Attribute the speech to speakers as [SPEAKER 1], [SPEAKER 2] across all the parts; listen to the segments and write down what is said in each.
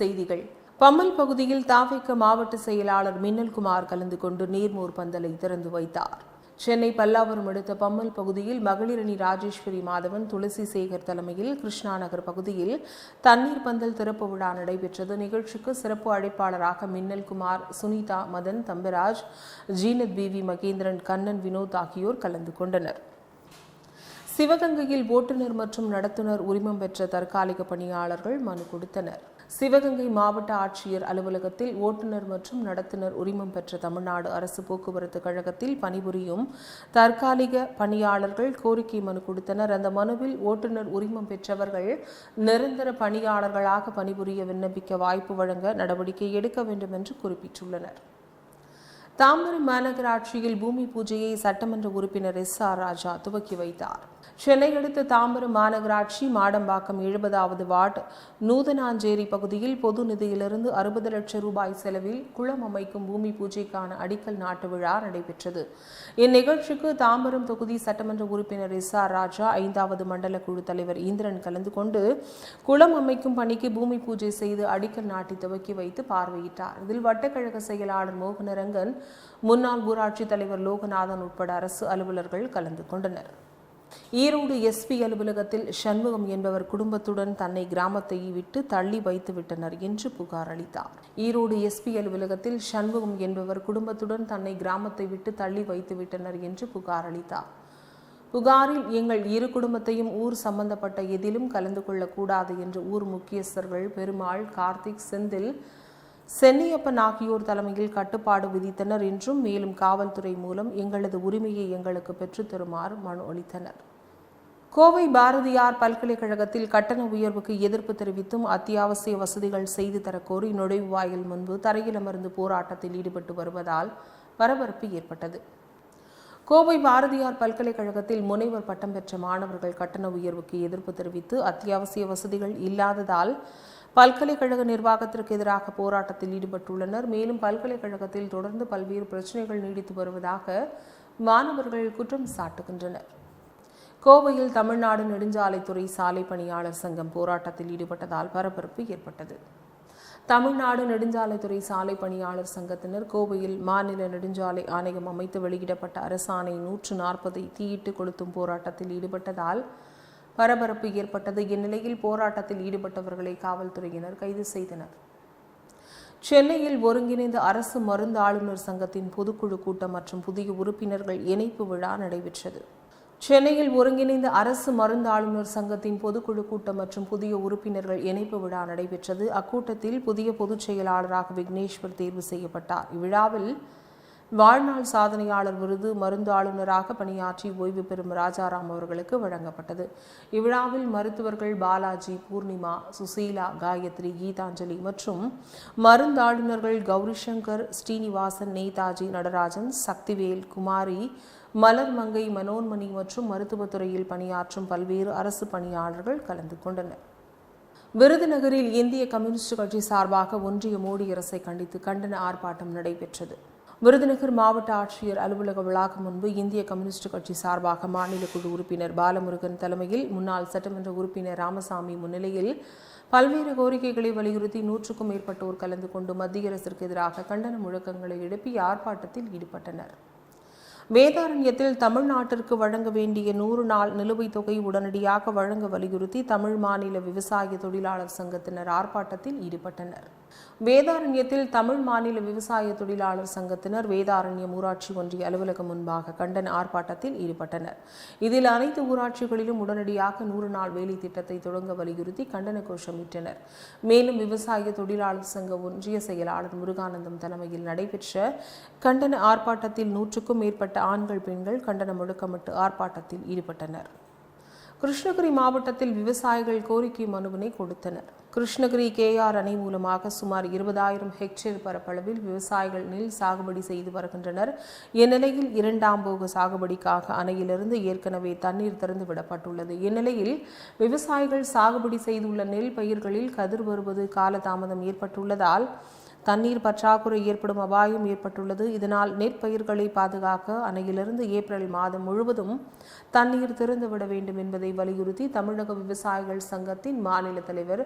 [SPEAKER 1] செய்திகள். பம்மல் பகுதியில் தாவிக்க மாவட்ட செயலாளர் மின்னல்குமார் கலந்து கொண்டு நீர்மோர் பந்தலை திறந்து வைத்தார். சென்னை பல்லாவரம் அடுத்த பம்மல் பகுதியில் மகளிரணி ராஜேஸ்வரி மாதவன் துளசி சேகர் தலைமையில் கிருஷ்ணா நகர் பகுதியில் தண்ணீர் பந்தல் திறப்பு விழா நடைபெற்றது. நிகழ்ச்சிக்கு சிறப்பு அழைப்பாளராக மின்னல்குமார் சுனிதா மதன் தம்பிராஜ் ஜீனத் பிவி மகேந்திரன் கண்ணன் வினோத் ஆகியோர் கலந்து கொண்டனர். சிவகங்கையில் ஓட்டுநர் மற்றும் நடத்துனர் உரிமம் பெற்ற தற்காலிக பணியாளர்கள் மனு கொடுத்தனர். சிவகங்கை மாவட்ட ஆட்சியர் அலுவலகத்தில் ஓட்டுநர் மற்றும் நடத்துனர் உரிமம் பெற்ற தமிழ்நாடு அரசு போக்குவரத்து கழகத்தில் பணிபுரியும் தற்காலிக பணியாளர்கள் கோரிக்கை மனு கொடுத்தனர். அந்த மனுவில் ஓட்டுநர் உரிமம் பெற்றவர்கள் நிரந்தர பணியாளர்களாக பணிபுரிய விண்ணப்பிக்க வாய்ப்பு வழங்க நடவடிக்கை எடுக்க வேண்டும் என்று குறிப்பிட்டுள்ளனர். தாம்பரம் மாநகராட்சியில் பூமி பூஜையை சட்டமன்ற உறுப்பினர் எஸ் ஆர் ராஜா துவக்கி வைத்தார். சென்னை அடுத்த தாம்பரம் மாநகராட்சி மாடம்பாக்கம் எழுபதாவது வார்டு நூதனாஞ்சேரி பகுதியில் பொது நிதியிலிருந்து அறுபது லட்சம் ரூபாய் செலவில் குளம் அமைக்கும் பூமி பூஜைக்கான அடிக்கல் நாட்டு விழா நடைபெற்றது. இந்நிகழ்ச்சிக்கு தாம்பரம் தொகுதி சட்டமன்ற உறுப்பினர் எஸ் ஆர் ராஜா ஐந்தாவது மண்டல குழு தலைவர் இந்திரன் கலந்து கொண்டு குளம் அமைக்கும் பணிக்கு பூமி பூஜை செய்து அடிக்கல் நாட்டி துவக்கி வைத்து பார்வையிட்டார். இதில் வட்டக்கழக செயலாளர் மோகனரங்கன் முன்னாள் ஊராட்சி தலைவர் லோகநாதன் உட்பட அரசு அலுவலர்கள் கலந்து கொண்டனர். ஈரோடு எஸ்பி அலுவலகத்தில் சண்முகம் என்பவர் குடும்பத்துடன் தன்னை கிராமத்தை விட்டு தள்ளி வைத்து விட்டனர் என்று புகார் அளித்தார். ஈரோடு எஸ்பி அலுவலகத்தில் சண்முகம் என்பவர் குடும்பத்துடன் தன்னை கிராமத்தை விட்டு தள்ளி வைத்து விட்டனர் என்று புகார் அளித்தார். புகாரில் எங்கள் இரு குடும்பத்தையும் ஊர் சம்பந்தப்பட்ட எதிலும் கலந்து கொள்ளக்கூடாது என்று ஊர் முக்கியஸ்தர்கள் பெருமாள் கார்த்திக் செந்தில் சென்னியப்பன் ஆகியோர் தலைமையில் கட்டுப்பாடு விதித்தனர் என்றும் மேலும் காவல்துறை மூலம் எங்களது உரிமையை எங்களுக்கு பெற்றுத் தருமாறு மனு அளித்தனர். கோவை பாரதியார் பல்கலைக்கழகத்தில் கட்டண உயர்வுக்கு எதிர்ப்பு தெரிவித்தும் அத்தியாவசிய வசதிகள் செய்து தரக்கோரி நுழைவாயில் முன்பு தரையில் அமர்ந்து போராட்டத்தில் ஈடுபட்டு வருவதால் பரபரப்பு ஏற்பட்டது. கோவை பாரதியார் பல்கலைக்கழகத்தில் முனைவர் பட்டம் பெற்ற மாணவர்கள் கட்டண உயர்வுக்கு எதிர்ப்பு தெரிவித்து அத்தியாவசிய வசதிகள் இல்லாததால் பல்கலைக்கழக நிர்வாகத்திற்கு எதிராக போராட்டத்தில் ஈடுபட்டுள்ளனர். மேலும் பல்கலைக்கழகத்தில் தொடர்ந்து பல்வேறு பிரச்சனைகள் நீடித்து வருவதாக மாணவர்கள் குற்றம் சாட்டுகின்றனர். கோவையில் தமிழ்நாடு நெடுஞ்சாலைத்துறை சாலை பணியாளர் சங்கம் போராட்டத்தில் ஈடுபட்டதால் பரபரப்பு ஏற்பட்டது. தமிழ்நாடு நெடுஞ்சாலைத்துறை சாலை பணியாளர் சங்கத்தினர் கோவையில் மாநில நெடுஞ்சாலை ஆணையம் அமைத்து வெளியிடப்பட்ட அரசாணை நூற்று நாற்பதை தீயிட்டு கொளுத்தும் போராட்டத்தில் ஈடுபட்டதால் பரபரப்பு ஏற்பட்டது. இந்நிலையில் போராட்டத்தில் ஈடுபட்டவர்களை காவல்துறையினர் கைது செய்தனர். சென்னையில் ஒருங்கிணைந்த அரசு மருந்து ஆளுநர் சங்கத்தின் பொதுக்குழு கூட்டம் மற்றும் புதிய உறுப்பினர்கள் இணைப்பு விழா நடைபெற்றது. சென்னையில் ஒருங்கிணைந்த அரசு மருந்து ஆளுநர் சங்கத்தின் பொதுக்குழு கூட்டம் மற்றும் புதிய உறுப்பினர்கள் இணைப்பு விழா நடைபெற்றது. அக்கூட்டத்தில் புதிய பொதுச் செயலாளராக விக்னேஸ்வர் தேர்வு செய்யப்பட்டார். இவ்விழாவில் வாழ்நாள் சாதனையாளர் விருது மருந்து ஆளுநராக பணியாற்றி ஓய்வு பெறும் ராஜாராம் அவர்களுக்கு வழங்கப்பட்டது. இவ்விழாவில் மருத்துவர்கள் பாலாஜி பூர்ணிமா சுசீலா காயத்ரி கீதாஞ்சலி மற்றும் மருந்தாளுநர்கள் கௌரிசங்கர் ஸ்ரீனிவாசன் நேதாஜி நடராஜன் சக்திவேல் குமாரி மலர் மங்கை மனோன்மணி மற்றும் மருத்துவத்துறையில் பணியாற்றும் பல்வேறு அரசு பணியாளர்கள் கலந்து கொண்டனர். விருதுநகரில் இந்திய கம்யூனிஸ்ட் கட்சி சார்பாக ஒன்றிய மோடி அரசை கண்டித்து கண்டன ஆர்ப்பாட்டம் நடைபெற்றது. விருதுநகர் மாவட்ட ஆட்சியர் அலுவலக வளாகம் முன்பு இந்திய கம்யூனிஸ்ட் கட்சி சார்பாக மாநில குழு உறுப்பினர் பாலமுருகன் தலைமையில் முன்னாள் சட்டமன்ற உறுப்பினர் ராமசாமி முன்னிலையில் பல்வேறு கோரிக்கைகளை வலியுறுத்தி நூற்றுக்கும் மேற்பட்டோர் கலந்து கொண்டு மத்திய அரசிற்கு எதிராக கண்டன முழக்கங்களை எழுப்பி ஆர்ப்பாட்டத்தில் ஈடுபட்டனர். வேதாரண்யத்தில் தமிழ்நாட்டிற்கு வழங்க வேண்டிய நூறு நாள் நிலுவைத் தொகை உடனடியாக வழங்க வலியுறுத்தி தமிழ் மாநில விவசாய தொழிலாளர் சங்கத்தினர் ஆர்ப்பாட்டத்தில் ஈடுபட்டனர். வேதாரண்யத்தில் தமிழ் மாநில விவசாய தொழிலாளர் சங்கத்தினர் வேதாரண்யம் ஊராட்சி ஒன்றிய அலுவலகம் முன்பாக கண்டன ஆர்ப்பாட்டத்தில் ஈடுபட்டனர். இதில் அனைத்து ஊராட்சிகளிலும் உடனடியாக நூறு நாள் வேலை திட்டத்தை தொடங்க வலியுறுத்தி கண்டன கோஷமிட்டனர் மேலும் விவசாய தொழிலாளர் சங்க ஒன்றிய செயலாளர் முருகானந்தம் தலைமையில் நடைபெற்ற கண்டன ஆர்ப்பாட்டத்தில் நூற்றுக்கும் மேற்பட்ட ஆண்கள் பெண்கள் கண்டன முழக்கமிட்டு ஆர்ப்பாட்டத்தில் ஈடுபட்டனர். கிருஷ்ணகிரி மாவட்டத்தில் விவசாயிகள் கோரிக்கை மனுவினை கொடுத்தனர். கிருஷ்ணகிரி கேஆர் அணை மூலமாக சுமார் இருபதாயிரம் ஹெக்டேர் பரப்பளவில் விவசாயிகள் நெல் சாகுபடி செய்து வருகின்றனர். இந்நிலையில் இரண்டாம் போக சாகுபடிக்காக அணையிலிருந்து ஏற்கனவே தண்ணீர் திறந்து விடப்பட்டுள்ளது. இந்நிலையில் விவசாயிகள் சாகுபடி செய்துள்ள நெல் பயிர்களில் கதிர் வருவது காலதாமதம் ஏற்பட்டுள்ளதால் தண்ணீர் பற்றாக்குறை ஏற்படும் அபாயம் ஏற்பட்டுள்ளது. இதனால் நெற்பயிர்களை பாதுகாக்க அணையிலிருந்து ஏப்ரல் மாதம் முழுவதும் தண்ணீர் திறந்துவிட வேண்டும் என்பதை வலியுறுத்தி தமிழக விவசாயிகள் சங்கத்தின் மாநில தலைவர்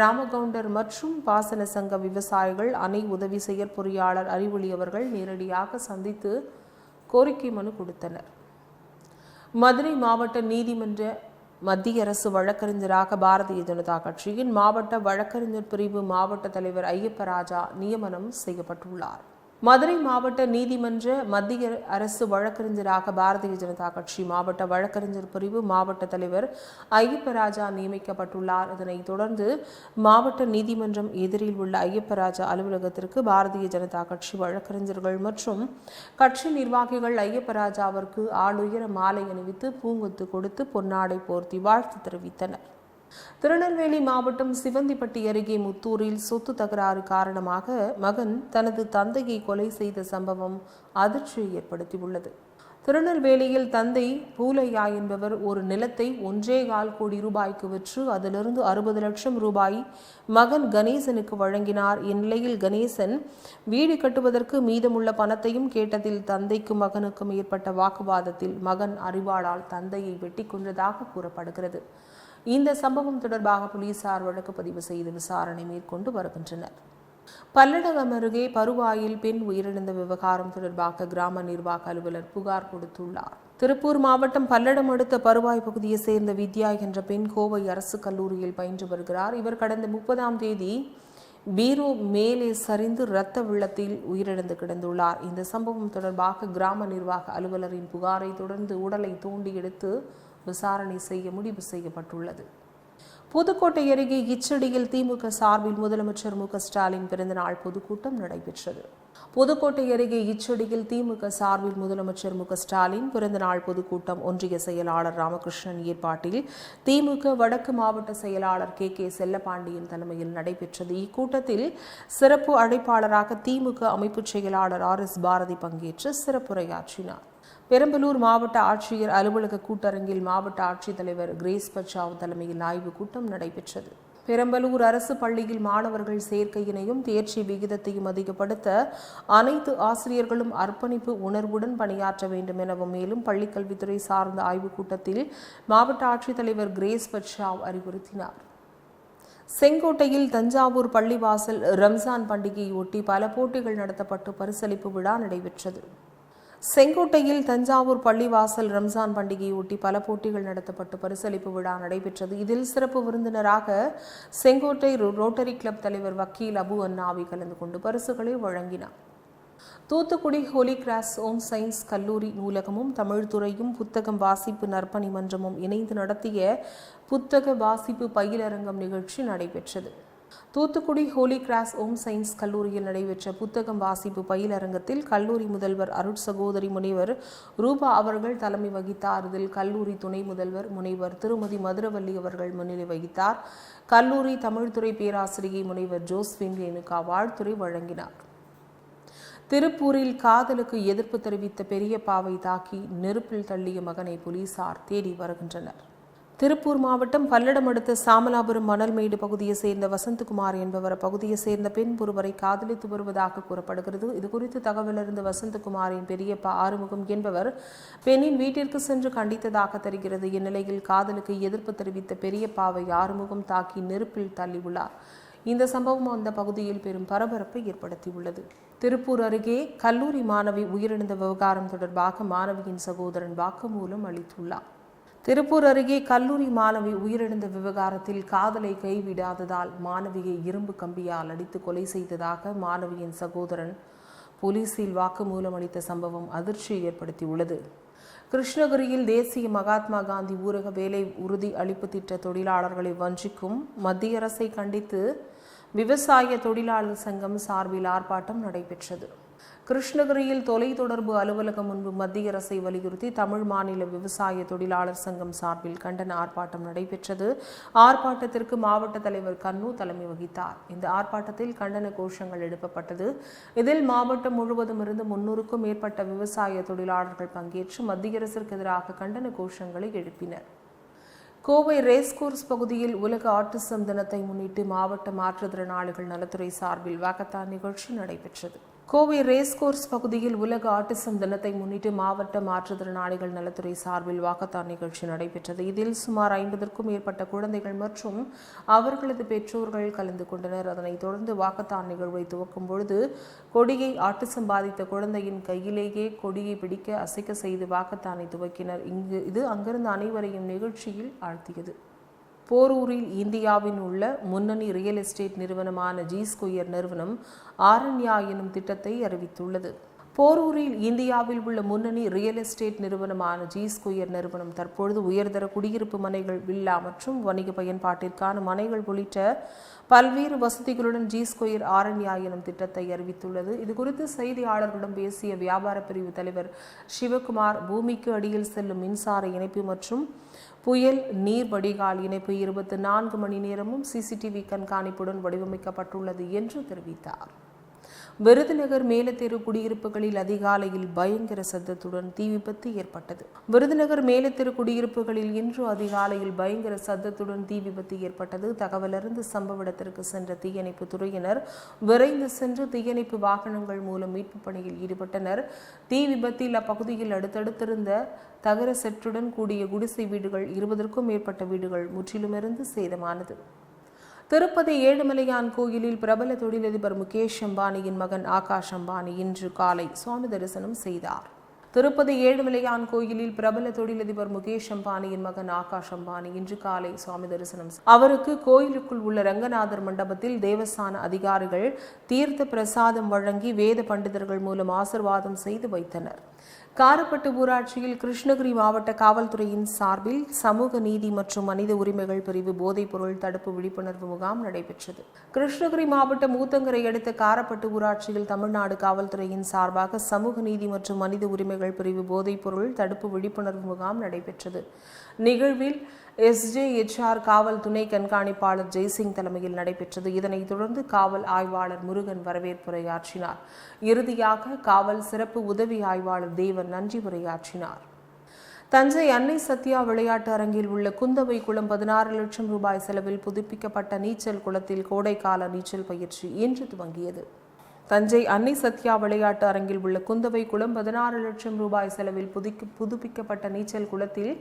[SPEAKER 1] ராமகவுண்டர் மற்றும் பாசன சங்க விவசாயிகள் அணை உதவி செயற்பொறியாளர் அறிவொளி அவர்கள் நேரடியாக சந்தித்து கோரிக்கை மனு கொடுத்தனர். மதுரை மாவட்ட நீதிமன்ற மத்திய அரசு வழக்கறிஞராக பாரதிய ஜனதா கட்சியின் மாவட்ட வழக்கறிஞர் பிரிவு மாவட்ட தலைவர் ஐயப்பராஜா நியமனம் செய்யப்பட்டுள்ளார். மதுரை மாவட்ட நீதிமன்ற மத்திய அரசு வழக்கறிஞராக பாரதிய ஜனதா கட்சி மாவட்ட வழக்கறிஞர் பிரிவு மாவட்ட தலைவர் ஐயப்பராஜா நியமிக்கப்பட்டுள்ளார். இதனைத் தொடர்ந்து மாவட்ட நீதிமன்றம் எதிரில் உள்ள ஐயப்பராஜா அலுவலகத்திற்கு பாரதிய ஜனதா கட்சி வழக்கறிஞர்கள் மற்றும் கட்சி நிர்வாகிகள் ஐயப்பராஜாவிற்கு ஆளுயர மாலை அணிவித்து பூங்கொத்து கொடுத்து பொன்னாடை போர்த்தி வாழ்த்து தெரிவித்தனர். திருநெல்வேலி மாவட்டம் சிவந்திப்பட்டி அருகே முத்தூரில் சொத்து தகராறு காரணமாக மகன் தனது தந்தையை கொலை செய்த சம்பவம் அதிர்ச்சியை ஏற்படுத்தியுள்ளது. திருநெல்வேலியில் தந்தை பூலையா என்பவர் ஒரு நிலத்தை ஒன்றே கால் கோடி ரூபாய்க்கு விற்று அதிலிருந்து அறுபது லட்சம் ரூபாய் மகன் கணேசனுக்கு வழங்கினார். இந்நிலையில் கணேசன் வீடு கட்டுவதற்கு மீதமுள்ள பணத்தையும் கேட்டதில் தந்தைக்கும் மகனுக்கும் ஏற்பட்ட வாக்குவாதத்தில் மகன் அறிவாளால் தந்தையை வெட்டி கொன்றதாக கூறப்படுகிறது. இந்த சம்பவம் தொடர்பாக போலீசார் வழக்கு பதிவு செய்து விசாரணை மேற்கொண்டு வருகின்றனர். பல்லடகம் அருகே பருவாயில் பெண் உயிரிழந்த விவகாரம் தொடர்பாக கிராம நிர்வாக அலுவலர் புகார் கொடுத்துள்ளார். திருப்பூர் மாவட்டம் பல்லடம் அடுத்த பருவாய் பகுதியை சேர்ந்த வித்யா என்ற பெண் கோவை அரசு கல்லூரியில் பயின்று வருகிறார். இவர் கடந்த முப்பதாம் தேதி பீரோ மேலே சரிந்து இரத்த வெள்ளத்தில் உயிரிழந்து கிடந்துள்ளார். இந்த சம்பவம் தொடர்பாக கிராம நிர்வாக அலுவலரின் புகாரை தொடர்ந்து உடலை தோண்டி எடுத்து விசாரணை செய்ய முடிவு செய்யப்பட்டுள்ளது. புதுக்கோட்டை அருகே இச்சடியில் திமுக சார்பில் முதலமைச்சர் மு ஸ்டாலின் பிறந்தநாள் பொதுக்கூட்டம் நடைபெற்றது. புதுக்கோட்டை அருகே இச்சடியில் திமுக சார்பில் முதலமைச்சர் மு ஸ்டாலின் பிறந்தநாள் பொதுக்கூட்டம் ஒன்றிய செயலாளர் ராமகிருஷ்ணன் ஏற்பாட்டில் திமுக வடக்கு மாவட்ட செயலாளர் கே கே செல்லபாண்டியன் தலைமையில் நடைபெற்றது. இக்கூட்டத்தில் சிறப்பு அழைப்பாளராக திமுக அமைப்புச் செயலாளர் ஆர் எஸ் பாரதி பங்கேற்று சிறப்புரையாற்றினார். பெரம்பலூர் மாவட்ட ஆட்சியர் அலுவலக கூட்டரங்கில் மாவட்ட ஆட்சித்தலைவர் கிரேஸ் பச்சாவ் தலைமையில் ஆய்வுக் கூட்டம் நடைபெற்றது. பெரம்பலூர் அரசு பள்ளியில் மாணவர்கள் சேர்க்கையினையும் தேர்ச்சி விகிதத்தையும் அதிகப்படுத்த அனைத்து ஆசிரியர்களும் அர்ப்பணிப்பு உணர்வுடன் பணியாற்ற வேண்டும் எனவும் மேலும் பள்ளிக்கல்வித்துறை சார்ந்த ஆய்வுக் கூட்டத்தில் மாவட்ட ஆட்சித்தலைவர் கிரேஸ் பச்சாவ் அறிவுறுத்தினார். செங்கோட்டையில் தஞ்சாவூர் பள்ளிவாசல் ரம்ஜான் பண்டிகையொட்டி பல போட்டிகள் நடத்தப்பட்டு பரிசளிப்பு விழா நடைபெற்றது. செங்கோட்டையில் தஞ்சாவூர் பள்ளிவாசல் ரம்ஜான் பண்டிகையொட்டி பல போட்டிகள் நடத்தப்பட்டு பரிசளிப்பு விழா நடைபெற்றது. இதில் சிறப்பு விருந்தினராக செங்கோட்டை ரோ- ரோட்டரி கிளப் தலைவர் வக்கீல் அபு அன்னாவி கலந்து கொண்டு பரிசுகளை வழங்கினார். Thoothukudi Holy Cross Home Science கல்லூரி நூலகமும் தமிழ்துறையும் புத்தகம் வாசிப்பு நற்பணி மன்றமும் இணைந்து நடத்திய புத்தக வாசிப்பு பயிலரங்கம் நிகழ்ச்சி நடைபெற்றது. Thoothukudi Holy Cross Home Science கல்லூரியில் நடைபெற்ற புத்தகம் வாசிப்பு பயிலரங்கத்தில் கல்லூரி முதல்வர் அருட் சகோதரி முனைவர் ரூபா அவர்கள் தலைமை வகித்தார். இதில் கல்லூரி துணை முதல்வர் முனைவர் திருமதி மதுரவல்லி அவர்கள் முன்னிலை வகித்தார். கல்லூரி தமிழ்துறை பேராசிரியை முனைவர் ஜோஸ்வின் ரேணுகா வாழ்த்துறை வழங்கினார். திருப்பூரில் காதலுக்கு எதிர்ப்பு தெரிவித்த பெரியப்பாவை தாக்கி நெருப்பில் தள்ளிய மகனை போலீசார் தேடி வருகின்றனர். திருப்பூர் மாவட்டம் பல்லடம் அடுத்த சாமலாபுரம் மணல்மேடு பகுதியை சேர்ந்த வசந்தகுமார் என்பவர் அப்பகுதியை சேர்ந்த பெண் ஒருவரை காதலித்து வருவதாக கூறப்படுகிறது. இதுகுறித்து குறித்து அறிந்த வசந்தகுமாரின் பெரியப்பா ஆறுமுகம் என்பவர் பெண்ணின் வீட்டிற்கு சென்று கண்டித்ததாக தெரிகிறது. இந்நிலையில் காதலுக்கு எதிர்ப்பு தெரிவித்த பெரியப்பாவை ஆறுமுகம் தாக்கி நெருப்பில் தள்ளியுள்ளார். இந்த சம்பவம் அந்த பகுதியில் பெரும் பரபரப்பை ஏற்படுத்தியுள்ளது. திருப்பூர் அருகே கல்லூரி மாணவி உயிரிழந்த விவகாரம் தொடர்பாக மாணவியின் சகோதரன் வாக்குமூலம் அளித்துள்ளார். திருப்பூர் அருகே கல்லூரி மாணவி உயிரிழந்த விவகாரத்தில் காதலை கைவிடாததால் மாணவியை இரும்பு கம்பியால் அடித்து கொலை செய்ததாக மாணவியின் சகோதரன் போலீசில் வாக்குமூலம் அளித்த சம்பவம் அதிர்ச்சியை ஏற்படுத்தியுள்ளது. கிருஷ்ணகிரியில் தேசிய மகாத்மா காந்தி ஊரக வேலை உறுதி அளிப்பு திட்ட தொழிலாளர்களை வஞ்சிக்கும் மத்திய அரசை கண்டித்து விவசாய தொழிலாளர் சங்கம் சார்பில் ஆர்ப்பாட்டம் நடைபெற்றது. கிருஷ்ணகிரியில் தொலைத்தொடர்பு அலுவலகம் முன்பு மத்திய அரசை வலியுறுத்தி தமிழ் மாநில விவசாய தொழிலாளர் சங்கம் சார்பில் கண்டன ஆர்ப்பாட்டம் நடைபெற்றது. ஆர்ப்பாட்டத்திற்கு மாவட்ட தலைவர் கண்ணு தலைமை வகித்தார். இந்த ஆர்ப்பாட்டத்தில் கண்டன கோஷங்கள் எழுப்பப்பட்டது. இதில் மாவட்டம் முழுவதும் இருந்து முன்னூறுக்கும் மேற்பட்ட விவசாய தொழிலாளர்கள் பங்கேற்று மத்திய அரசிற்கு எதிராக கண்டன கோஷங்களை எழுப்பினர். கோவை ரேஸ்கோர்ஸ் பகுதியில் உலக ஆட்டிசம் தினத்தை முன்னிட்டு மாவட்ட மாற்றுத்திறனாளிகள் நலத்துறை சார்பில் வாக்கத்தான் நிகழ்ச்சி நடைபெற்றது. கோவை ரேஸ்கோர்ஸ் பகுதியில் உலக ஆட்டிசம் தினத்தை முன்னிட்டு மாவட்ட மாற்றுத்திறனாளிகள் நலத்துறை சார்பில் வாக்கத்தான் நிகழ்ச்சி நடைபெற்றது. இதில் சுமார் ஐம்பதற்கும் மேற்பட்ட குழந்தைகள் மற்றும் அவர்களது பெற்றோர்கள் கலந்து கொண்டனர். அதனைத் தொடர்ந்து வாக்கத்தான் நிகழ்வை துவக்கும் பொழுது கொடியை ஆட்டிசம் பாதித்த குழந்தையின் கையிலேயே கொடியை பிடிக்க அசைக்க செய்து வாக்கத்தானை துவக்கினர். இங்கு இது அங்கிருந்த அனைவரையும் நிகழ்ச்சியில் ஆழ்த்தியது. போரூரில் இந்தியாவின் உள்ள முன்னணி ரியல் எஸ்டேட் நிறுவனமான ஜி ஸ்கொயர் நிறுவனம் ஆரண்யா எனும் திட்டத்தை அறிவித்துள்ளது. போரூரில் இந்தியாவில் உள்ள முன்னணி ரியல் எஸ்டேட் நிறுவனமான ஜி ஸ்கொயர் நிறுவனம் தற்பொழுது உயர்தர குடியிருப்பு மனைகள் வில்லா மற்றும் வணிக பயன்பாட்டிற்கான மனைகள் உள்ளிட்ட பல்வேறு வசதிகளுடன் ஜி ஸ்கொயர் ஆரண்யா எனும் திட்டத்தை அறிவித்துள்ளது. இதுகுறித்து செய்தியாளர்களிடம் பேசிய வியாபார பிரிவு தலைவர் சிவகுமார் பூமிக்கு அடியில் செல்லும் மின்சார இணைப்பு மற்றும் புயல் நீர் வடிகால் இணைப்பு இருபத்தி நான்கு மணி நேரமும் சிசிடிவி கண்காணிப்புடன் வடிவமைக்கப்பட்டுள்ளது என்று தெரிவித்தார். விருதுநகர் மேலத்தெரு குடியிருப்புகளில் அதிகாலையில் பயங்கர சத்தத்துடன் தீ விபத்து ஏற்பட்டது. விருதுநகர் மேலத்தெரு குடியிருப்புகளில் இன்று அதிகாலையில் பயங்கர சத்தத்துடன் தீ விபத்து ஏற்பட்டது. தகவலறிந்து சம்பவ இடத்திற்கு சென்ற தீயணைப்பு துறையினர் விரைந்து சென்று தீயணைப்பு வாகனங்கள் மூலம் மீட்பு பணியில் ஈடுபட்டனர். தீ விபத்தில் அப்பகுதியில் அடுத்தடுத்திருந்த தகர செற்றுடன் கூடிய குடிசை வீடுகள் இருபதற்கும் மேற்பட்ட வீடுகள் முற்றிலுமிருந்து சேதமானது. திருப்பதி ஏழுமலையான் கோயிலில் பிரபல தொழிலதிபர் முகேஷ் அம்பானியின் மகன் ஆகாஷ் அம்பானி இன்று காலை சுவாமி தரிசனம் செய்தார். திருப்பதி ஏழுமலையான் கோயிலில் பிரபல தொழிலதிபர் முகேஷ் அம்பானியின் மகன் ஆகாஷ் அம்பானி இன்று காலை சுவாமி தரிசனம் அவருக்கு கோயிலுக்குள் உள்ள ரங்கநாதர் மண்டபத்தில் தேவஸ்தான அதிகாரிகள் தீர்த்த பிரசாதம் வழங்கி வேத பண்டிதர்கள் மூலம் ஆசிர்வாதம் செய்து வைத்தனர். காரப்பட்டு ஊராட்சியில் கிருஷ்ணகிரி மாவட்ட காவல்துறையின் சார்பில் சமூக நீதி மற்றும் மனித உரிமைகள் பிரிவு போதைப்பொருள் தடுப்பு விழிப்புணர்வு முகாம் நடைபெற்றது. கிருஷ்ணகிரி மாவட்ட மூத்தங்கரை அடுத்த காரப்பட்டு ஊராட்சியில் தமிழ்நாடு காவல்துறையின் சார்பாக சமூக நீதி மற்றும் மனித உரிமைகள் பிரிவு போதைப்பொருள் தடுப்பு விழிப்புணர்வு முகாம் நடைபெற்றது. நிகழ்வில் எஸ்ஜேஎச்ஆர் காவல் துணை கண்காணிப்பாளர் ஜெய்சிங் தலைமையில் நடைபெற்றது. இதனைத் தொடர்ந்து காவல் ஆய்வாளர் முருகன் வரவேற்புரையாற்றினார். இறுதியாக காவல் சிறப்பு உதவி ஆய்வாளர் தேவன் நன்றி உரையாற்றினார். தஞ்சை அன்னை சத்யா விளையாட்டு அரங்கில் உள்ள குந்தவை குளம் பதினாறு லட்சம் ரூபாய் செலவில் புதுப்பிக்கப்பட்ட நீச்சல் குளத்தில் கோடைக்கால நீச்சல் பயிற்சி இன்று துவங்கியது. தஞ்சை அன்னை சத்யா விளையாட்டு அரங்கில் உள்ள குந்தவை குளம் பதினாறு லட்சம் ரூபாய் செலவில் புதுக்கி புதுப்பிக்கப்பட்ட நீச்சல் குளத்தில்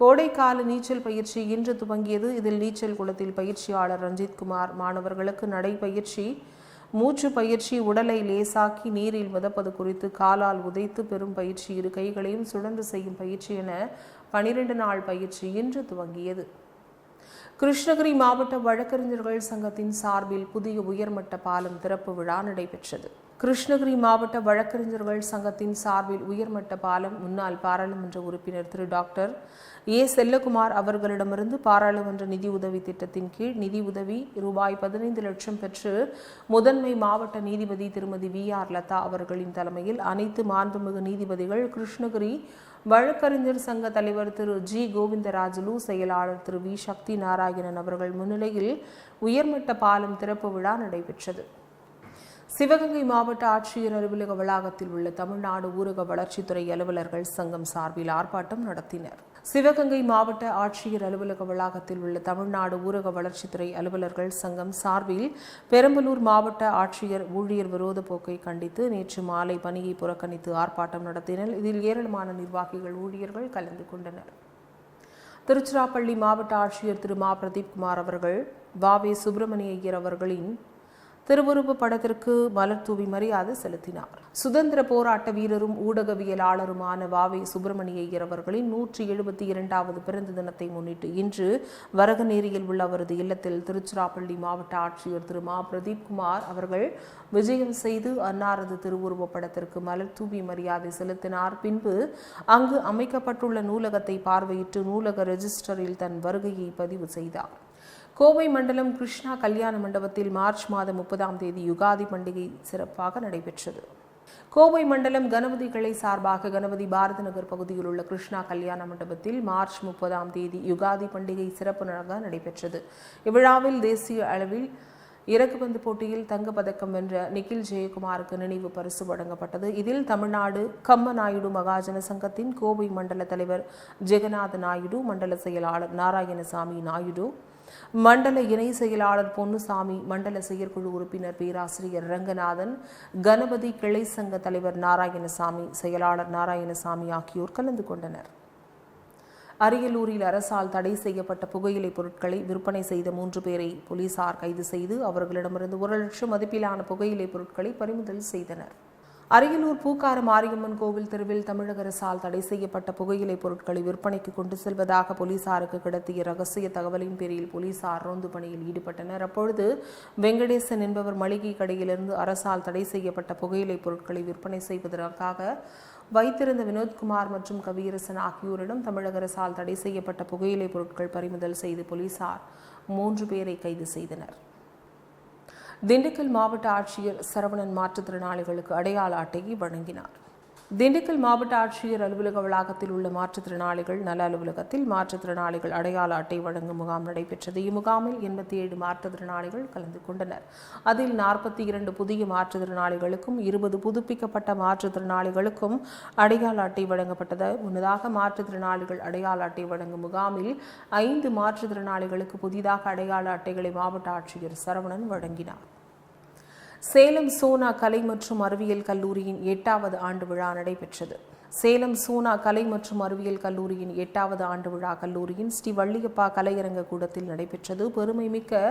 [SPEAKER 1] கோடைக்கால நீச்சல் பயிற்சி இன்று துவங்கியது. இதில் நீச்சல் குளத்தில் பயிற்சியாளர் ரஞ்சித்குமார் மாணவர்களுக்கு நடைபயிற்சி மூச்சு பயிற்சி உடலை லேசாக்கி நீரில் மிதப்பது குறித்து காலால் உதைத்து பெறும் பயிற்சி இரு கைகளையும் சுழன்று செய்யும் பயிற்சி என பனிரெண்டு நாள் பயிற்சி இன்று துவங்கியது. கிருஷ்ணகிரி மாவட்ட வழக்கறிஞர்கள் சங்கத்தின் சார்பில் புதிய உயர்மட்ட பாலம் திறப்பு விழா நடைபெற்றது. கிருஷ்ணகிரி மாவட்ட வழக்கறிஞர்கள் சங்கத்தின் சார்பில் உயர்மட்ட பாலம் முன்னாள் பாராளுமன்ற உறுப்பினர் திரு டாக்டர் ஏ. செல்லகுமார் அவர்களிடமிருந்து பாராளுமன்ற நிதி உதவி திட்டத்தின் கீழ் நிதி உதவி ரூபாய் பதினைந்து லட்சம் பெற்று முதன்மை மாவட்ட நீதிபதி திருமதி வி. ஆர். லதா அவர்களின் தலைமையில் அனைத்து மாண்புமிகு நீதிபதிகள் கிருஷ்ணகிரி வழக்கறிஞர் சங்க தலைவர் திரு ஜி. கோவிந்தராஜுலு செயலாளர் திரு வி. சக்தி நாராயணன் அவர்கள் முன்னிலையில் உயர்மட்ட பாலம் திறப்பு விழா நடைபெற்றது. சிவகங்கை மாவட்ட ஆட்சியர் அலுவலக வளாகத்தில் உள்ள தமிழ்நாடு ஊரக வளர்ச்சித்துறை அலுவலர்கள் சங்கம் சார்பில் ஆர்ப்பாட்டம் நடத்தினர். சிவகங்கை மாவட்ட ஆட்சியர் அலுவலக வளாகத்தில் உள்ள தமிழ்நாடு ஊரக வளர்ச்சித்துறை அலுவலர்கள் சங்கம் சார்பில் பெரம்பலூர் மாவட்ட ஆட்சியர் ஊழியர் விரோத போக்கை கண்டித்து நேற்று மாலை பணியை புறக்கணித்து ஆர்ப்பாட்டம் நடத்தினர். இதில் ஏராளமான நிர்வாகிகள் ஊழியர்கள் கலந்து கொண்டனர். திருச்சிராப்பள்ளி மாவட்ட ஆட்சியர் திரு. மா. பிரதீப்குமார் அவர்கள் வாவே சுப்பிரமணிய ஐயர் அவர்களின் திருவுருப்பு படத்திற்கு மலர் தூவி மரியாதை செலுத்தினார். சுதந்திர போராட்ட வீரரும் ஊடகவியலாளருமான வாவே சுப்பிரமணிய ஐயர் அவர்களின் நூற்றி எழுபத்தி இரண்டாவது பிறந்த தினத்தை முன்னிட்டு இன்று வரகநேரியில் உள்ள அவரது இல்லத்தில் திருச்சிராப்பள்ளி மாவட்ட ஆட்சியர் திரு. மா. பிரதீப்குமார் அவர்கள் விஜயம் செய்து அன்னாரது திருவுருவ படத்திற்கு மலர் தூவி மரியாதை செலுத்தினார். பின்பு அங்கு அமைக்கப்பட்டுள்ள நூலகத்தை பார்வையிட்டு நூலக ரெஜிஸ்டரில் தன் வருகையை பதிவு செய்தார். கோவை மண்டலம் கிருஷ்ணா கல்யாண மண்டபத்தில் மார்ச் மாதம் முப்பதாம் தேதி யுகாதி பண்டிகை சிறப்பாக நடைபெற்றது. கோவை மண்டலம் கணபதி கிளை சார்பாக கணபதி பாரத நகர் பகுதியில் உள்ள கிருஷ்ணா கல்யாண மண்டபத்தில் மார்ச் முப்பதாம் தேதி யுகாதி பண்டிகை சிறப்பு நடைபெற்றது. இவ்விழாவில் தேசிய அளவில் இறக்குபந்து போட்டியில் தங்கப்பதக்கம் வென்ற நிகில் ஜெயக்குமாருக்கு நினைவு பரிசு வழங்கப்பட்டது. இதில் தமிழ்நாடு கம்ம நாயுடு மகாஜன சங்கத்தின் கோவை மண்டல தலைவர் ஜெகநாத நாயுடு மண்டல செயலாளர் நாராயணசாமி நாயுடு மண்டல இணை செயலாளர் பொன்னுசாமி மண்டல செயற்குழு உறுப்பினர் பேராசிரியர் ரங்கநாதன் கணபதி கிளை சங்க தலைவர் நாராயணசாமி செயலாளர் நாராயணசாமி ஆகியோர் கலந்து கொண்டனர். அரியலூரில் அரசால் தடை செய்யப்பட்ட புகையிலை பொருட்களை விற்பனை செய்த மூன்று பேரை போலீசார் கைது செய்து அவர்களிடமிருந்து ஒரு லட்சம் மதிப்பிலான புகையிலை பொருட்களை பறிமுதல் செய்தனர். அரியலூர் பூக்கார மாரியம்மன் கோவில் தெருவில் தமிழக அரசால் தடை செய்யப்பட்ட புகையிலை பொருட்களை விற்பனைக்கு கொண்டு செல்வதாக போலீசாருக்கு கிடைத்திய ரகசிய தகவலின் பேரில் போலீசார் ரோந்து பணியில் ஈடுபட்டனர். அப்பொழுது வெங்கடேசன் என்பவர் மளிகை கடையிலிருந்து அரசால் தடை செய்யப்பட்ட புகையிலை பொருட்களை விற்பனை செய்வதற்காக வைத்திருந்த வினோத்குமார் மற்றும் கவியரசன் ஆகியோரிடம் தமிழக அரசால் தடை செய்யப்பட்ட புகையிலை பொருட்கள் பறிமுதல் செய்து போலீசார் மூன்று பேரை கைது செய்தனர். திண்டுக்கல் மாவட்ட ஆட்சியர் சரவணன் மாற்றுத்திறனாளிகளுக்கு அடையாள அட்டையை வழங்கினார். திண்டுக்கல் மாவட்ட ஆட்சியர் அலுவலக வளாகத்தில் உள்ள மாற்றுத்திறனாளிகள் நல அலுவலகத்தில் மாற்றுத்திறனாளிகள் அடையாள அட்டை வழங்கும் முகாம் நடைபெற்றது. இம்முகாமில் எண்பத்தி ஏழு மாற்றுத்திறனாளிகள் கலந்து கொண்டனர். அதில் நாற்பத்தி இரண்டு புதிய மாற்றுத்திறனாளிகளுக்கும் இருபது புதுப்பிக்கப்பட்ட மாற்றுத்திறனாளிகளுக்கும் அடையாள அட்டை வழங்கப்பட்டது. முன்னதாக மாற்றுத்திறனாளிகள் அடையாள அட்டை வழங்கும் முகாமில் ஐந்து மாற்றுத்திறனாளிகளுக்கு புதிதாக அடையாள அட்டைகளை மாவட்ட ஆட்சியர் சரவணன் வழங்கினார். சேலம் சோனா கலை மற்றும் அறிவியல் கல்லூரியின் எட்டாவது ஆண்டு விழா நடைபெற்றது. சேலம் சூனா கலை மற்றும் அறிவியல் கல்லூரியின் எட்டாவது ஆண்டு விழா கல்லூரியின் ஸ்ரீ வள்ளியப்பா கலையரங்க கூடத்தில் நடைபெற்றது. பெருமைமிக்க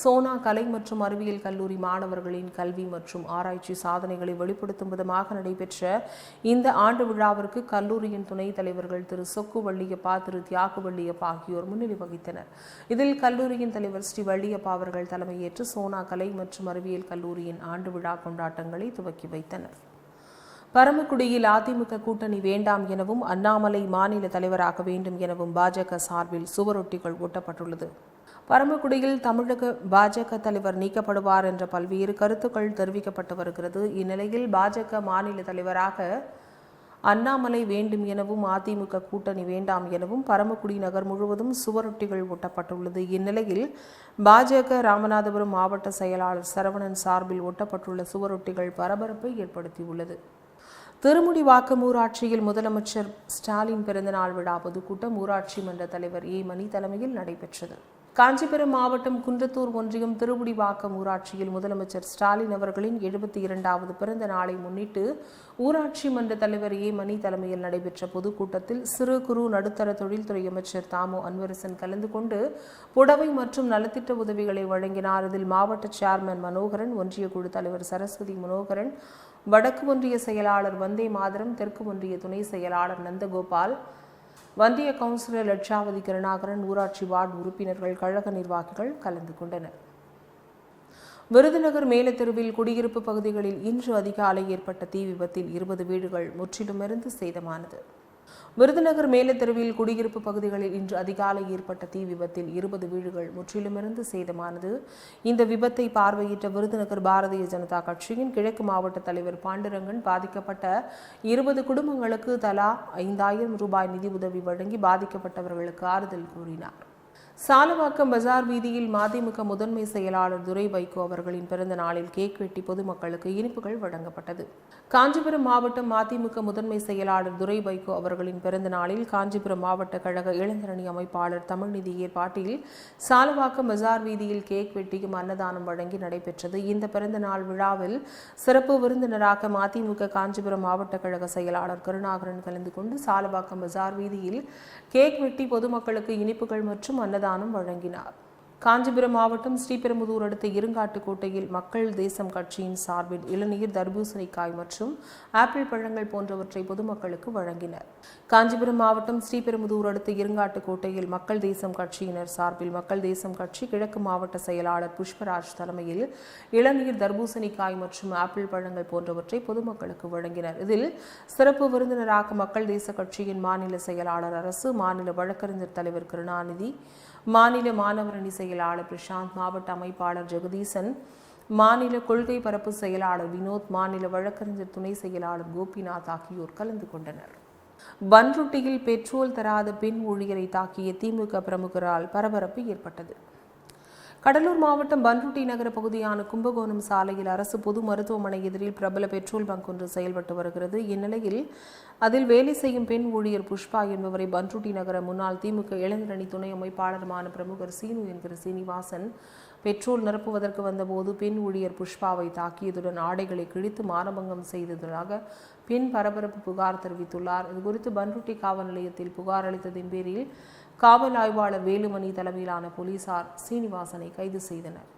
[SPEAKER 1] சோனா கலை மற்றும் அறிவியல் கல்லூரி மாணவர்களின் கல்வி மற்றும் ஆராய்ச்சி சாதனைகளை வெளிப்படுத்தும் விதமாக நடைபெற்ற இந்த ஆண்டு விழாவிற்கு கல்லூரியின் துணைத் தலைவர்கள் திரு சொக்கு வள்ளியப்பா திரு தியாகு வள்ளியப்பா ஆகியோர் முன்னிலை வகித்தனர். இதில் கல்லூரியின் தலைவர் ஸ்ரீ வள்ளியப்பா அவர்கள் தலைமையேற்று சோனா கலை மற்றும் அறிவியல் கல்லூரியின் ஆண்டு விழா கொண்டாட்டங்களை துவக்கி வைத்தனர். பரமக்குடியில் அதிமுக கூட்டணி வேண்டாம் எனவும் அண்ணாமலை மாநில தலைவராக வேண்டும் எனவும் பாஜக சார்பில் சுவரொட்டிகள் ஒட்டப்பட்டுள்ளது பரமக்குடியில் தமிழக பாஜக தலைவர் நீக்கப்படுவார் என்ற பல்வேறு கருத்துக்கள் தெரிவிக்கப்பட்டு வருகிறது. இந்நிலையில் பாஜக மாநில தலைவராக அண்ணாமலை வேண்டும் எனவும் அதிமுக கூட்டணி வேண்டாம் எனவும் பரமக்குடி நகர் முழுவதும் சுவரொட்டிகள் ஒட்டப்பட்டுள்ளது இந்நிலையில் பாஜக ராமநாதபுரம் மாவட்ட செயலாளர் சரவணன் சார்பில் ஒட்டப்பட்டுள்ள சுவரொட்டிகள் பரபரப்பை ஏற்படுத்தியுள்ளது. திருமுடிவாக்கம் ஊராட்சியில் முதலமைச்சர் ஸ்டாலின் பிறந்தநாள் விழா பொதுக்கூட்டம் ஊராட்சி மன்ற தலைவர் ஏ மணி தலைமையில் நடைபெற்றது. காஞ்சிபுரம் மாவட்டம் குன்றத்தூர் ஒன்றியம் திருமுடிவாக்கம் ஊராட்சியில் முதலமைச்சர் ஸ்டாலின் அவர்களின் எழுபத்தி இரண்டாவது பிறந்த நாளை முன்னிட்டு ஊராட்சி மன்ற தலைவர் ஏ மணி தலைமையில் நடைபெற்ற பொதுக்கூட்டத்தில் சிறு குறு நடுத்தர தொழில்துறை அமைச்சர் தாமோ அன்வரசன் கலந்து கொண்டு புடவை மற்றும் நலத்திட்ட உதவிகளை வழங்கினார். இதில் மாவட்ட சேர்மன் மனோகரன் ஒன்றிய குழு தலைவர் சரஸ்வதி மனோகரன் வடக்கு ஒன்றிய செயலாளர் வந்தே மாதரம் தெற்கு ஒன்றிய துணை செயலாளர் நந்தகோபால் வந்திய கவுன்சிலர் லட்சாவதி கருணாகரன் ஊராட்சி வார்டு உறுப்பினர்கள் கழக நிர்வாகிகள் கலந்து கொண்டனர். விருதுநகர் மேலத்தெருவில் குடியிருப்பு பகுதிகளில் இன்று அதிகாலை ஏற்பட்ட தீ விபத்தில் இருபது வீடுகள் முற்றிலுமிருந்து சேதமானது. விருதுநகர் மேலத்தெருவில் குடியிருப்பு பகுதிகளில் இன்று அதிகாலை ஏற்பட்ட தீ விபத்தில் இருபது வீடுகள் முற்றிலுமிருந்து சேதமானது. இந்த விபத்தை பார்வையிட்ட விருதுநகர் பாரதிய ஜனதா கட்சியின் கிழக்கு மாவட்ட தலைவர் பாண்டுரங்கன் பாதிக்கப்பட்ட இருபது குடும்பங்களுக்கு தலா ஐந்தாயிரம் ரூபாய் நிதி உதவி வழங்கி பாதிக்கப்பட்டவர்களுக்கு ஆறுதல் கூறினார். சாலவாக்கம் பஜார் வீதியில் மதிமுக முதன்மை செயலாளர் துரை வைகோ அவர்களின் பிறந்த நாளில் கேக் வெட்டி பொதுமக்களுக்கு இனிப்புகள் வழங்கப்பட்டது. காஞ்சிபுரம் மாவட்டம் மதிமுக முதன்மை செயலாளர் துரை வைகோ அவர்களின் பிறந்த நாளில் காஞ்சிபுரம் மாவட்ட கழக இளைஞரணி அமைப்பாளர் தமிழ்நிதி ஏற்பாட்டில் சாலவாக்கம் பஜார் வீதியில் கேக் வெட்டியும் அன்னதானம் வழங்கி நடைபெற்றது. இந்த பிறந்த நாள் விழாவில் சிறப்பு விருந்தினராக மதிமுக காஞ்சிபுரம் மாவட்ட கழக செயலாளர் கருணாகரன் கலந்து கொண்டு சாலவாக்கம் பஜார் வீதியில் கேக் வெட்டி பொதுமக்களுக்கு இனிப்புகள் மற்றும் அன்னதானம் வழங்கினார். காஞ்சிபுரம் மாவட்டம் ஸ்ரீபெரும்புதூர் அடுத்த இருங்காட்டுக்கோட்டையில் மக்கள் தேசம் கட்சியின் சார்பில் இளநீர் தர்பூசணிக்காய் மற்றும் ஆப்பிள் பழங்கள் போன்றவற்றை பொதுமக்களுக்கு வழங்கினர். காஞ்சிபுரம் மாவட்டம் ஸ்ரீபெரும்புதூர் அடுத்த இருங்காட்டுக்கோட்டையில் மக்கள் தேசம் கட்சியினர் சார்பில் மக்கள் தேசம் கட்சி கிழக்கு மாவட்ட செயலாளர் புஷ்பராஜ் தலைமையில் இளநீர் தர்பூசணிக்காய் மற்றும் ஆப்பிள் பழங்கள் போன்றவற்றை பொதுமக்களுக்கு வழங்கினர். இதில் சிறப்பு விருந்தினராக மக்கள் தேச கட்சியின் மாநில செயலாளர் அரசு மாநில வழக்கறிஞர் தலைவர் கருணாநிதி மாநில மாணவரணி செயலாளர் பிரசாந்த் மாவட்ட அமைப்பாளர் ஜெகதீசன் மாநில கொள்கை பரப்பு செயலாளர் வினோத் மாநில வழக்கறிஞர் துணை செயலாளர் கோபிநாத் ஆகியோர் கலந்து கொண்டனர். பன்ருட்டியில் பெட்ரோல் தராத பெண் ஊழியரை தாக்கிய திமுக பிரமுகரால் பரபரப்பு ஏற்பட்டது. கடலூர் மாவட்டம் பன்ருட்டி நகர பகுதியான கும்பகோணம் சாலையில் அரசு பொது மருத்துவமனை எதிரில் பிரபல பெட்ரோல் பங்க் ஒன்று செயல்பட்டு வருகிறது. இந்நிலையில் அதில் வேலை செய்யும் பெண் ஊழியர் புஷ்பா என்பவரை பன்ருட்டி நகர முன்னாள் திமுக இளைஞரணி துணை அமைப்பாளருமான பிரமுகர் சீனு என்கிற சீனிவாசன் பெட்ரோல் நிரப்புவதற்கு வந்தபோது பெண் ஊழியர் புஷ்பாவை தாக்கியதுடன் ஆடைகளை கிழித்து மானபங்கம் செய்ததாக பெண் பரபரப்பு புகார் தெரிவித்துள்ளார். இதுகுறித்து பன்ருட்டி காவல் நிலையத்தில் புகார் அளித்ததின் பேரில் காவல் ஆய்வாளர் வேலுமணி தலைமையிலான போலீசார் சீனிவாசனை கைது செய்தனர்.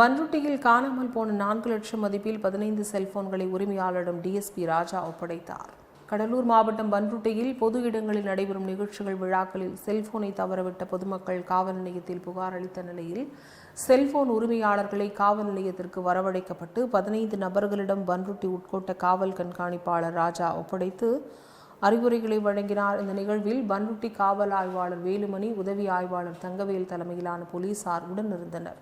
[SPEAKER 1] பன்ருட்டியில் காணாமல் போன நான்கு லட்சம் மதிப்பில் பதினைந்து செல்போன்களை உரிமையாளரிடம் டிஎஸ்பி ராஜா ஒப்படைத்தார். கடலூர் மாவட்டம் பன்ருட்டியில் பொது இடங்களில் நடைபெறும் நிகழ்ச்சிகள் விழாக்களில் செல்போனை தவறவிட்ட பொதுமக்கள் காவல் நிலையத்தில் புகார் அளித்த நிலையில் செல்போன் உரிமையாளர்களை காவல் நிலையத்திற்கு வரவழைக்கப்பட்டு பதினைந்து நபர்களிடம் பன்ருட்டி உட்கோட்ட காவல் கண்காணிப்பாளர் ராஜா ஒப்படைத்து அறிவுரைகளை வழங்கினார். இந்த நிகழ்வில் பன்ருட்டி காவல் ஆய்வாளர் வேலுமணி உதவி ஆய்வாளர் தங்கவேல் தலைமையிலான போலீசார் உடனிருந்தனர்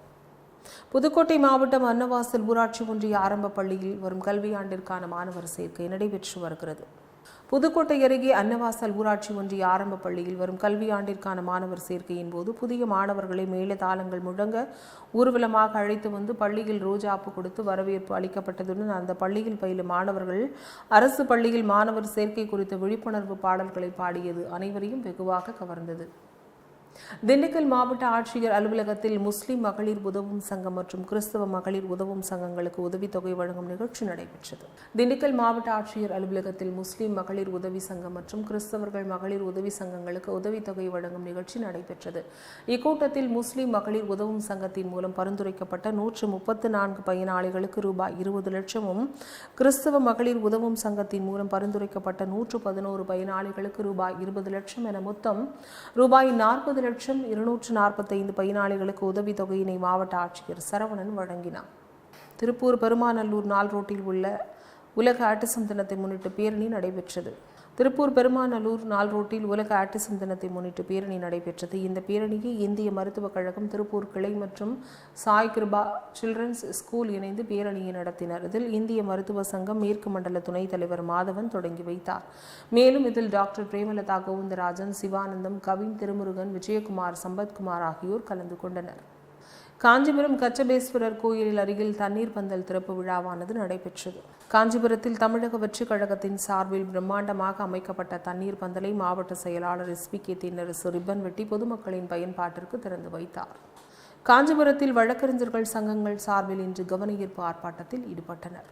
[SPEAKER 1] புதுக்கோட்டை மாவட்டம் அன்னவாசல் ஊராட்சி ஒன்றிய ஆரம்ப பள்ளியில் வரும் கல்வியாண்டிற்கான மாணவர் சேர்க்கை நடைபெற்று வருகிறது. புதுக்கோட்டை அருகே அன்னவாசல் ஊராட்சி ஒன்றிய ஆரம்ப பள்ளியில் வரும் கல்வியாண்டிற்கான மாணவர் சேர்க்கையின் போது புதிய மாணவர்களை மேலதாளங்கள் முழங்க ஊர்வலமாக அழைத்து வந்து பள்ளியில் ரோஜாப்பு கொடுத்து வரவேற்பு அளிக்கப்பட்டதுடன் அந்த பள்ளியில் பயிலும் மாணவர்கள் அரசு பள்ளியில் மாணவர் சேர்க்கை குறித்த விழிப்புணர்வு பாடல்களை பாடியது அனைவரையும் வெகுவாக கவர்ந்தது. திண்டுக்கல் மாவட்ட ஆட்சியர் அலுவலகத்தில் முஸ்லிம் மகளிர் உதவும் சங்கம் மற்றும் கிறிஸ்தவ மகளிர் உதவும் சங்கங்களுக்கு உதவித்தொகை வழங்கும் நிகழ்ச்சி நடைபெற்றது. திண்டுக்கல் மாவட்ட ஆட்சியர் அலுவலகத்தில் முஸ்லிம் மகளிர் உதவி சங்கம் மற்றும் கிறிஸ்தவர்கள் மகளிர் உதவி சங்கங்களுக்கு உதவித்தொகை வழங்கும் நிகழ்ச்சி நடைபெற்றது. இக்கூட்டத்தில் முஸ்லிம் மகளிர் உதவும் சங்கத்தின் மூலம் பரிந்துரைக்கப்பட்ட நூற்று முப்பத்து நான்கு பயனாளிகளுக்கு ரூபாய் இருபது லட்சமும் கிறிஸ்தவ மகளிர் உதவும் சங்கத்தின் மூலம் பரிந்துரைக்கப்பட்ட நூற்று பதினோரு பயனாளிகளுக்கு ரூபாய் இருபது லட்சம் என மொத்தம் ரூபாய் நாற்பது லட்சம் இருநூற்று நாற்பத்தைந்து பயனாளிகளுக்கு உதவி தொகையினை மாவட்ட ஆட்சியர் சரவணன் வழங்கினார். திருப்பூர் பெருமாநல்லூர் நாள் ரோட்டில் உள்ள உலக ஆட்டிசம் தினத்தை முன்னிட்டு பேரணி நடைபெற்றது. திருப்பூர் பெருமாநல்லூர் நாள் ரோட்டில் உலக ஆட்டிசம் தினத்தை முன்னிட்டு பேரணி நடைபெற்றது. இந்த பேரணியை இந்திய மருத்துவக் கழகம் திருப்பூர் கிளை மற்றும் சாய் கிருபா சில்ட்ரன்ஸ் ஸ்கூல் இணைந்து பேரணியை நடத்தினர். இதில் இந்திய மருத்துவ சங்கம் மேற்கு மண்டல துணைத் தலைவர் மாதவன் தொடங்கி வைத்தார். மேலும் இதில் டாக்டர் பிரேமலதா கோவிந்தராஜன் சிவானந்தம் கவின் திருமுருகன் விஜயகுமார் சம்பத்குமார் ஆகியோர் கலந்து கொண்டனர். காஞ்சிபுரம் கச்சபேஸ்வரர் கோயிலில் அருகில் தண்ணீர் பந்தல் திறப்பு விழாவானது நடைபெற்றது. காஞ்சிபுரத்தில் தமிழக வெற்றிக் கழகத்தின் சார்பில் பிரம்மாண்டமாக அமைக்கப்பட்ட தண்ணீர் பந்தலை மாவட்ட செயலாளர் எஸ்பி கே. தின்னரசு ரிப்பன் வெட்டி பொதுமக்களின் பயன்பாட்டிற்கு திறந்து வைத்தார். காஞ்சிபுரத்தில் வழக்கறிஞர்கள் சங்கங்கள் சார்பில் இன்று கவனஈர்ப்பு ஆர்ப்பாட்டத்தில் ஈடுபட்டனர்.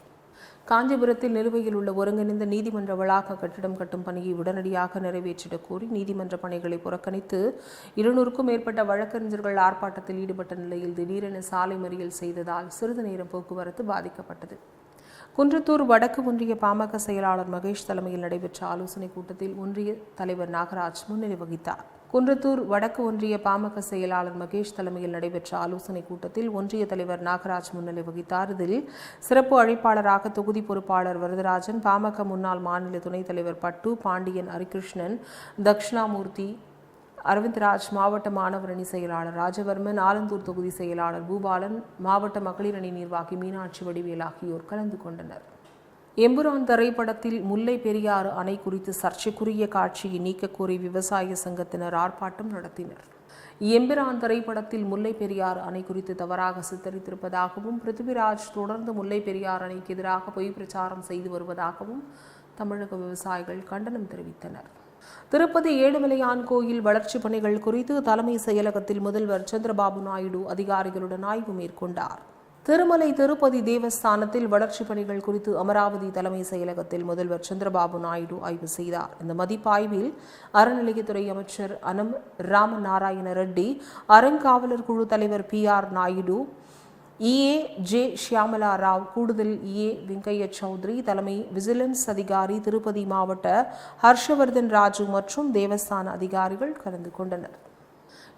[SPEAKER 1] காஞ்சிபுரத்தில் நிலுவையில் உள்ள ஒருங்கிணைந்த நீதிமன்ற வளாக கட்டிடம் கட்டும் பணியை உடனடியாக நிறைவேற்றிடக் கோரி நீதிமன்ற பணிகளை புறக்கணித்து இருநூறுக்கும் மேற்பட்ட வழக்கறிஞர்கள் ஆர்ப்பாட்டத்தில் ஈடுபட்ட நிலையில் திடீரென சாலை மறியல் செய்ததால் சிறிது நேரம் போக்குவரத்து பாதிக்கப்பட்டது. குன்றத்தூர் வடக்கு ஒன்றிய பாமக செயலாளர் மகேஷ் தலைமையில் நடைபெற்ற ஆலோசனைக் கூட்டத்தில் ஒன்றிய தலைவர் நாகராஜ் முன்னிலை வகித்தார். குன்றத்தூர் வடக்கு ஒன்றிய பாமக செயலாளர் மகேஷ் தலைமையில் நடைபெற்ற ஆலோசனைக் கூட்டத்தில் ஒன்றிய தலைவர் நாகராஜ் முன்னிலை வகித்தார். இதில் சிறப்பு அழைப்பாளராக தொகுதி பொறுப்பாளர் வரதராஜன் பாமக முன்னாள் மாநில துணைத் தலைவர் பட்டு பாண்டியன் ஹரிகிருஷ்ணன் தக்ஷணாமூர்த்தி அரவிந்த்ராஜ் மாவட்ட மாணவர் அணி செயலாளர் ராஜவர்மன் ஆலந்தூர் தொகுதி செயலாளர் பூபாலன் மாவட்ட மகளிர் அணி நிர்வாகி மீனாட்சி வடிவேல் ஆகியோர் கலந்து கொண்டனர். எம்புரான் திரைப்படத்தில் முல்லை பெரியாறு அணை குறித்து சர்ச்சைக்குரிய காட்சியை நீக்கக்கோரி விவசாய சங்கத்தினர் ஆர்ப்பாட்டம் நடத்தினர். எம்பிரான் திரைப்படத்தில் முல்லை பெரியார் அணை குறித்து தவறாக சித்தரித்திருப்பதாகவும் பிருத்திவிராஜ் தொடர்ந்து முல்லை பெரியார் அணைக்கு எதிராக பொய் பிரச்சாரம் செய்து வருவதாகவும் தமிழக விவசாயிகள் கண்டனம் தெரிவித்தனர். திருப்பதி ஏழுமலையான் கோயில் வளர்ச்சிப் பணிகள் குறித்து தலைமை செயலகத்தில் முதல்வர் சந்திரபாபு நாயுடு அதிகாரிகளுடன் ஆய்வு மேற்கொண்டார். திருமலை திருப்பதி தேவஸ்தானத்தில் வளர்ச்சிப் பணிகள் குறித்து அமராவதி தலைமை செயலகத்தில் முதல்வர் சந்திரபாபு நாயுடு ஆய்வு செய்தார். இந்த மதிப்பாய்வில் அறநிலையத்துறை அமைச்சர் அனம் ராமநாராயண ரெட்டி அறங்காவலர் குழு தலைவர் B R Naidu EO J Shyamala Rao கூடுதல் இஏ வெங்கைய சௌத்ரி தலைமை விஜிலன்ஸ் அதிகாரி திருப்பதி மாவட்ட ஹர்ஷவர்தன் ராஜு மற்றும் தேவஸ்தான அதிகாரிகள் கலந்து கொண்டனர்.